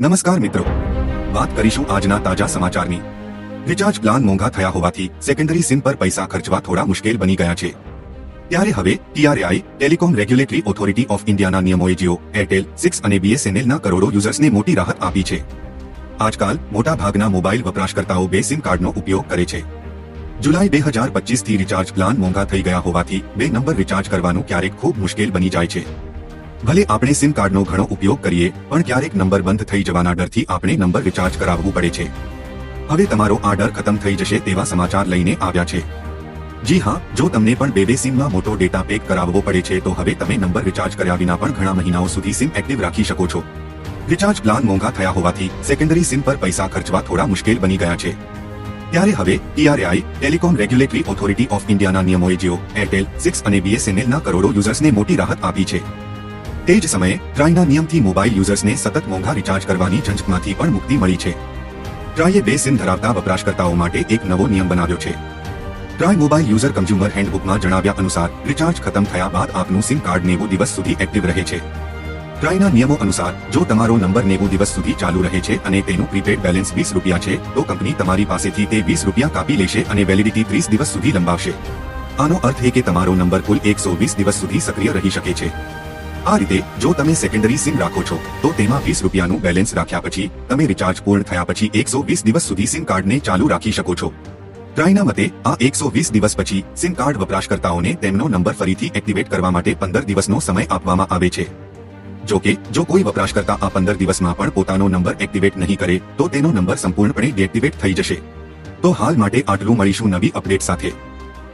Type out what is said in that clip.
નમસ્કાર મિત્રો. વાત કરીશું આજના તાજા સમાચારની. રિચાર્જ પ્લાન મોંઘા થયા હોવાથી સેકન્ડરી સિમ પર પૈસા ખર્ચવા થોડા મુશ્કેલ બની ગયા છે. ત્યારે હવે TRAI telecom regulatory authority of ઇન્ડિયાના નિયમોએ જીઓ એરટેલ સિક્સ અને બીએસએનએલના કરોડો યુઝર્સને મોટી રાહત આપી છે. આજકાલ મોટા ભાગના મોબાઈલ વપરાશકર્તાઓ બે સિમ કાર્ડનો ઉપયોગ કરે છે. જુલાઈ બે હજાર પચીસથી રિચાર્જ પ્લાન મોંઘા થઈ ગયા હોવાથી બે નંબર રિચાર્જ કરવાનું ક્યારેક ખૂબ મુશ્કેલ બની જાય છે. ભલે આપણે સિમ કાર્ડનો ઘણો ઉપયોગ કરીએ, પણ ક્યારેક નંબર બંધ થઈ જવાના ડરથી આપણે નંબર રિચાર્જ કરાવવું પડે છે. હવે તમારો આ ડર ખતમ થઈ જશે તેવા સમાચાર લઈને આવ્યા છે. જી હા, જો તમને પણ બે બે સિમમાં મોટો ડેટા પેક કરાવવો પડે છે, તો હવે તમે નંબર રિચાર્જ કર્યા વિના પણ ઘણા મહિનાઓ સુધી સિમ એક્ટિવ રાખી શકો છો. રિચાર્જ પ્લાન મોંઘા થયા હોવાથી સેકન્ડરી સિમ પર પૈસા ખર્ચવા થોડા મુશ્કેલ બની ગયા છે. ત્યારે હવે TRAI telecom regulatory authority of ઇન્ડિયાના નિયમોએ જીઓ એરટેલ સિક્સ અને બીએસએનએલના કરોડો યુઝર્સને મોટી રાહત આપી છે. તે જ સમયે ટ્રાયના નિયમથી મોબાઈલ યુઝર્સને સતત મોંઘા રિચાર્જ કરવાની ઝંઝટમાંથી પણ મુક્તિ મળી છે. ટ્રાયે બે સિમ ધરાવતા વપરાશકર્તાઓ માટે એક નવો નિયમ બનાવ્યો છે. ટ્રાય મોબાઈલ યુઝર કન્ઝ્યુમર હેન્ડબુકમાં જણાવ્યા અનુસાર, રિચાર્જ ખતમ થયા બાદ આપનું સિમ કાર્ડ નેવું દિવસ સુધી એક્ટિવ રહે છે. ટ્રાયના નિયમો અનુસાર, જો તમારો નંબર નેવું દિવસ સુધી ચાલુ રહે છે અને તેનું પ્રીપેડ બેલેન્સ વીસ રૂપિયા છે, તો કંપની તમારી પાસેથી તે વીસ રૂપિયા કાપી લેશે અને વેલિડિટી ત્રીસ દિવસ સુધી લંબાવશે. આનો અર્થ એ કે તમારો નંબર કુલ એકસો વીસ દિવસ સુધી સક્રિય રહી શકે છે. આ રીતે, જો તમે સેકન્ડરી સિમ રાખો છો, તો તેમાં વીસ રૂપિયાનું બેલેન્સ રાખ્યા પછી, તમે રિચાર્જ પૂર્ણ થયા પછી એકસો વીસ દિવસ સુધી સિમ કાર્ડને ચાલુ રાખી શકો છો. ટ્રાયના મતે, આ એકસો વીસ દિવસ પછી સિમ કાર્ડ વપરાશકર્તાઓને તેમનો નંબર ફરીથી એક્ટિવેટ કરવા માટે પંદર દિવસનો સમય આપવામાં આવે છે. જો કે, જો કોઈ વપરાશકર્તા આ પંદર દિવસમાં પણ પોતાનો નંબર એક્ટિવેટ નહીં કરે, તો તેનો નંબર સંપૂર્ણપણે ડીએક્ટિવેટ થઈ જશે. તો હાલ માટે આટલું મળીશું નવી અપડેટ સાથે.